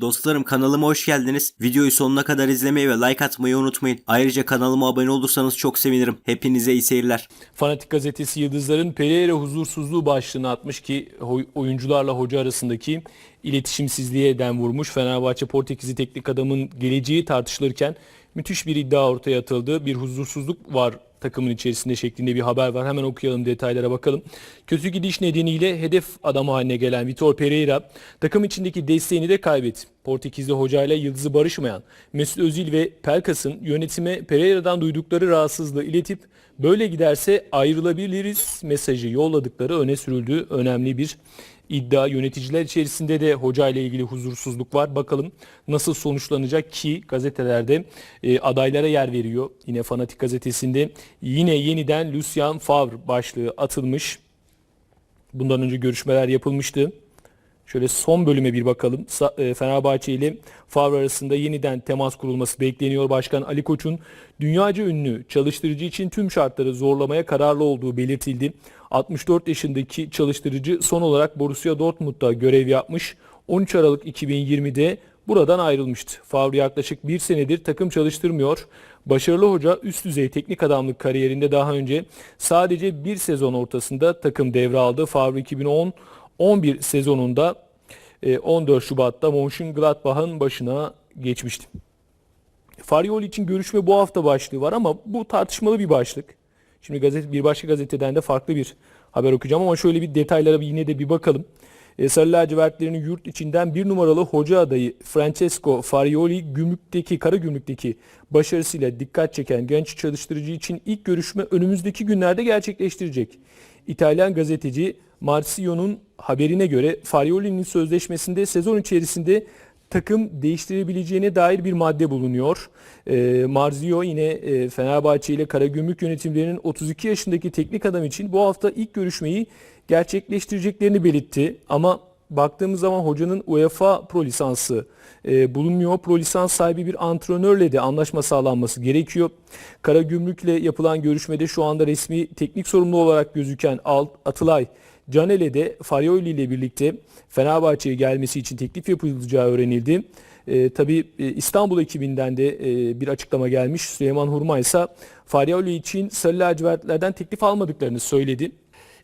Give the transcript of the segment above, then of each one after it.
Dostlarım kanalıma hoş geldiniz. Videoyu sonuna kadar izlemeyi ve like atmayı unutmayın. Ayrıca kanalıma abone olursanız çok sevinirim. Hepinize iyi seyirler. Fanatik gazetesi Yıldızların Pereira huzursuzluğu başlığını atmış ki oyuncularla hoca arasındaki iletişimsizliğe den vurmuş. Fenerbahçe Portekizli teknik adamın geleceği tartışılırken müthiş bir iddia ortaya atıldı. Bir huzursuzluk var takımın içerisinde şeklinde bir haber var. Hemen okuyalım detaylara bakalım. Kötü gidiş nedeniyle hedef adam haline gelen Vitor Pereira takım içindeki desteğini de kaybetti. Portekizli hocayla yıldızı barışmayan Mesut Özil ve Pelkas'ın yönetime Pereira'dan duydukları rahatsızlığı iletip böyle giderse ayrılabiliriz mesajı yolladıkları öne sürüldüğü önemli bir iddia. Yöneticiler içerisinde de hocayla ilgili huzursuzluk var. Bakalım nasıl sonuçlanacak ki gazetelerde e, adaylara yer veriyor. Yine Fanatik gazetesinde yine yeniden Lucien Favre başlığı atılmış. Bundan önce görüşmeler yapılmıştı. Şöyle son bölüme bir bakalım. E, Fenerbahçe ile Favre arasında yeniden temas kurulması bekleniyor. Başkan Ali Koç'un dünyaca ünlü çalıştırıcı için tüm şartları zorlamaya kararlı olduğu belirtildi. 64 yaşındaki çalıştırıcı son olarak Borussia Dortmund'da görev yapmış. 13 Aralık 2020'de buradan ayrılmıştı. Favre yaklaşık bir senedir takım çalıştırmıyor. Başarılı hoca üst düzey teknik adamlık kariyerinde daha önce sadece bir sezon ortasında takım devraldı. Favre 2010 11 sezonunda 14 Şubat'ta Mönchengladbach'ın başına geçmişti. Farioli için görüşme bu hafta başlığı var ama bu tartışmalı bir başlık. Şimdi gazete, bir başka gazeteden de farklı bir haber okuyacağım ama şöyle bir detaylara yine de bir bakalım. E, Sarı lacivertlerin yurt içinden bir numaralı hoca adayı Francesco Farioli gümrükteki, kara gümrükteki başarısıyla dikkat çeken genç çalıştırıcı için ilk görüşme önümüzdeki günlerde gerçekleştirecek. İtalyan gazeteci Marsio'nun haberine göre Farioli'nin sözleşmesinde sezon içerisinde takım değiştirebileceğine dair bir madde bulunuyor. E, Marzio yine e, Fenerbahçe ile Karagümrük yönetimlerinin 32 yaşındaki teknik adam için bu hafta ilk görüşmeyi gerçekleştireceklerini belirtti. Ama baktığımız zaman hocanın UEFA Pro lisansı e, bulunmuyor. Pro lisans sahibi bir antrenörle de anlaşma sağlanması gerekiyor. Karagümrük'le yapılan görüşmede şu anda resmi teknik sorumlu olarak gözüken Alt, Atılay Canel'e de Farioli ile birlikte Fenerbahçe'ye gelmesi için teklif yapılacağı öğrenildi. E, tabii e, İstanbul ekibinden de e, bir açıklama gelmiş. Süleyman Hurma ise Farioli için Sarı lacivertlerden teklif almadıklarını söyledi.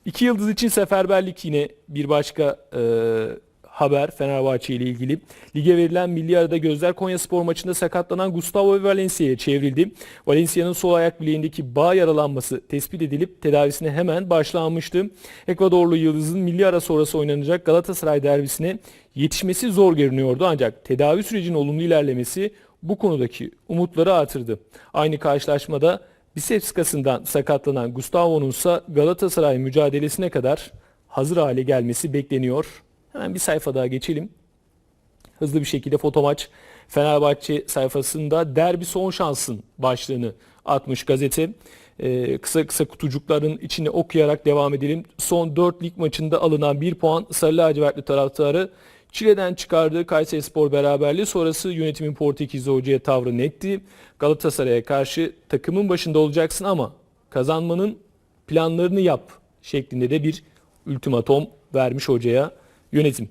İki yıldız için seferberlik yine bir başka e, haber Fenerbahçe ile ilgili. Lige verilen milli arada gözler Konya Spor maçında sakatlanan Gustavo Valencia'ya çevrildi. Valencia'nın sol ayak bileğindeki bağ yaralanması tespit edilip tedavisine hemen başlanmıştı. Ekvadorlu Yıldız'ın milli ara sonrası oynanacak Galatasaray derbisine yetişmesi zor görünüyordu ancak tedavi sürecinin olumlu ilerlemesi bu konudaki umutları artırdı. Aynı karşılaşmada biceps kasından sakatlanan Gustavo'nun ise Galatasaray mücadelesine kadar hazır hale gelmesi bekleniyor. Hemen bir sayfa daha geçelim. Hızlı bir şekilde foto maç Fenerbahçe sayfasında derbi son şansın başlığını atmış gazete. Ee, kısa kısa kutucukların içine okuyarak devam edelim. Son 4 lig maçında alınan 1 puan Sarı lacivertli taraftarı Çile'den çıkardığı Kayseri Spor beraberliği sonrası yönetimin Portekizli hocaya tavrı netti. Galatasaray'a karşı takımın başında olacaksın ama kazanmanın planlarını yap şeklinde de bir ultimatom vermiş hocaya yönetim.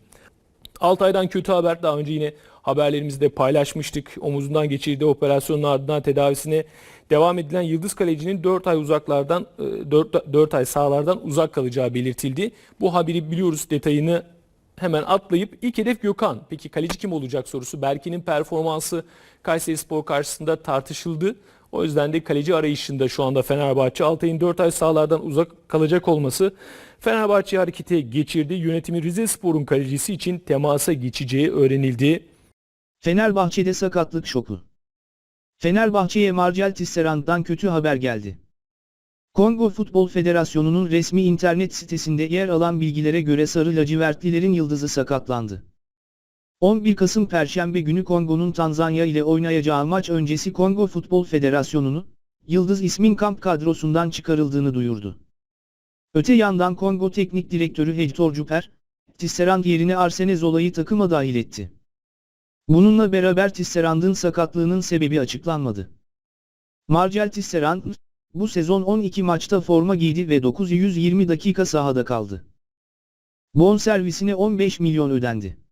Altay'dan kötü haber daha önce yine haberlerimizde paylaşmıştık. Omuzundan geçirdiği operasyonun ardından tedavisine devam edilen Yıldız Kaleci'nin 4 ay uzaklardan 4, 4 ay sahalardan uzak kalacağı belirtildi. Bu haberi biliyoruz detayını hemen atlayıp ilk hedef Gökhan. Peki kaleci kim olacak sorusu. Berke'nin performansı Kayseri Spor karşısında tartışıldı. O yüzden de kaleci arayışında şu anda Fenerbahçe. Altay'ın 4 ay sahalardan uzak kalacak olması Fenerbahçe harekete geçirdi. Yönetimi Rize Spor'un kalecisi için temasa geçeceği öğrenildi. Fenerbahçe'de sakatlık şoku. Fenerbahçe'ye Marcel Tisserand'dan kötü haber geldi. Kongo Futbol Federasyonu'nun resmi internet sitesinde yer alan bilgilere göre Sarı Lacivertlilerin yıldızı sakatlandı. 11 Kasım Perşembe günü Kongo'nun Tanzanya ile oynayacağı maç öncesi Kongo Futbol Federasyonu'nu, Yıldız ismin kamp kadrosundan çıkarıldığını duyurdu. Öte yandan Kongo Teknik Direktörü Hector Cuper, Tisserand yerine Arsene Zola'yı takıma dahil etti. Bununla beraber Tisserand'ın sakatlığının sebebi açıklanmadı. Marcel Tisserand, bu sezon 12 maçta forma giydi ve 920 dakika sahada kaldı. Bon servisine 15 milyon ödendi.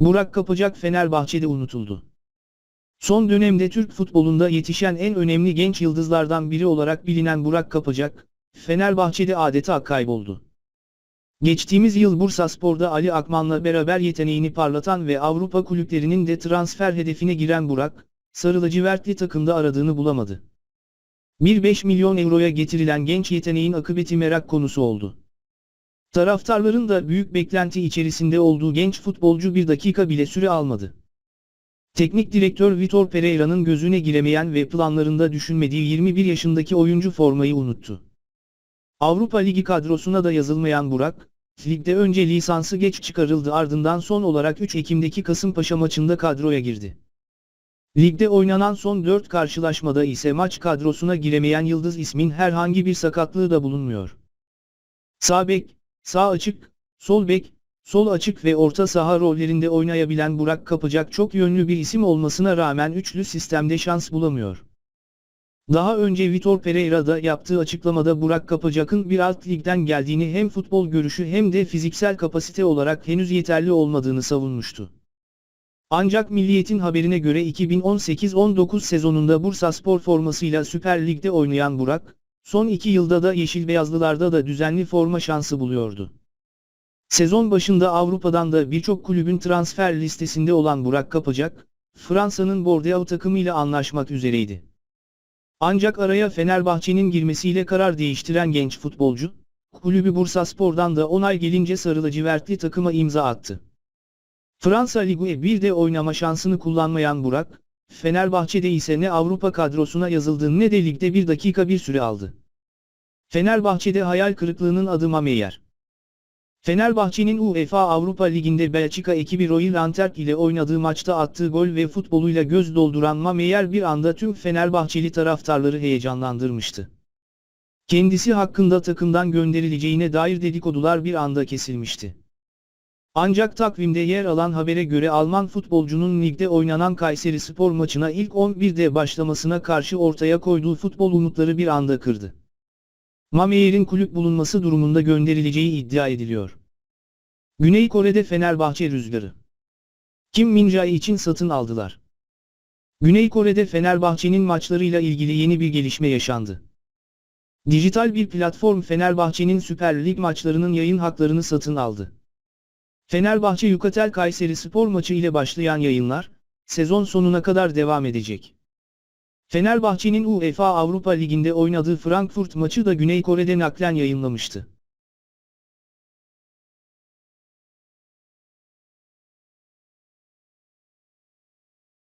Burak Kapacak Fenerbahçe'de unutuldu. Son dönemde Türk futbolunda yetişen en önemli genç yıldızlardan biri olarak bilinen Burak Kapacak, Fenerbahçe'de adeta kayboldu. Geçtiğimiz yıl Bursaspor'da Ali Akman'la beraber yeteneğini parlatan ve Avrupa kulüplerinin de transfer hedefine giren Burak, Sarı lacivertli takımda aradığını bulamadı. 1-5 milyon euroya getirilen genç yeteneğin akıbeti merak konusu oldu. Taraftarların da büyük beklenti içerisinde olduğu genç futbolcu bir dakika bile süre almadı. Teknik direktör Vitor Pereira'nın gözüne giremeyen ve planlarında düşünmediği 21 yaşındaki oyuncu formayı unuttu. Avrupa Ligi kadrosuna da yazılmayan Burak, ligde önce lisansı geç çıkarıldı ardından son olarak 3 Ekim'deki Kasımpaşa maçında kadroya girdi. Ligde oynanan son 4 karşılaşmada ise maç kadrosuna giremeyen Yıldız ismin herhangi bir sakatlığı da bulunmuyor. Sağ bek, sağ açık, sol bek, sol açık ve orta saha rollerinde oynayabilen Burak Kapacak çok yönlü bir isim olmasına rağmen üçlü sistemde şans bulamıyor. Daha önce Vitor Pereira'da yaptığı açıklamada Burak Kapacak'ın bir alt ligden geldiğini hem futbol görüşü hem de fiziksel kapasite olarak henüz yeterli olmadığını savunmuştu. Ancak Milliyet'in haberine göre 2018-19 sezonunda Bursaspor formasıyla Süper Lig'de oynayan Burak, son iki yılda da Yeşil Beyazlılarda da düzenli forma şansı buluyordu. Sezon başında Avrupa'dan da birçok kulübün transfer listesinde olan Burak Kapacak, Fransa'nın Bordeaux takımıyla anlaşmak üzereydi. Ancak araya Fenerbahçe'nin girmesiyle karar değiştiren genç futbolcu, kulübü Bursaspor'dan da onay gelince sarı lacivertli takıma imza attı. Fransa Ligue 1'de oynama şansını kullanmayan Burak, Fenerbahçe'de ise ne Avrupa kadrosuna yazıldı ne de ligde bir dakika bir süre aldı. Fenerbahçe'de hayal kırıklığının adı Mameyer. Fenerbahçe'nin UEFA Avrupa Ligi'nde Belçika ekibi Royal Antwerp ile oynadığı maçta attığı gol ve futboluyla göz dolduran Mameyer bir anda tüm Fenerbahçeli taraftarları heyecanlandırmıştı. Kendisi hakkında takımdan gönderileceğine dair dedikodular bir anda kesilmişti. Ancak takvimde yer alan habere göre Alman futbolcunun ligde oynanan Kayseri Spor maçına ilk 11'de başlamasına karşı ortaya koyduğu futbol umutları bir anda kırdı. Mameyer'in kulüp bulunması durumunda gönderileceği iddia ediliyor. Güney Kore'de Fenerbahçe rüzgarı. Kim Min-jae için satın aldılar. Güney Kore'de Fenerbahçe'nin maçlarıyla ilgili yeni bir gelişme yaşandı. Dijital bir platform Fenerbahçe'nin Süper Lig maçlarının yayın haklarını satın aldı. Fenerbahçe Yukatel Kayseri spor maçı ile başlayan yayınlar, sezon sonuna kadar devam edecek. Fenerbahçe'nin UEFA Avrupa Ligi'nde oynadığı Frankfurt maçı da Güney Kore'de naklen yayınlamıştı.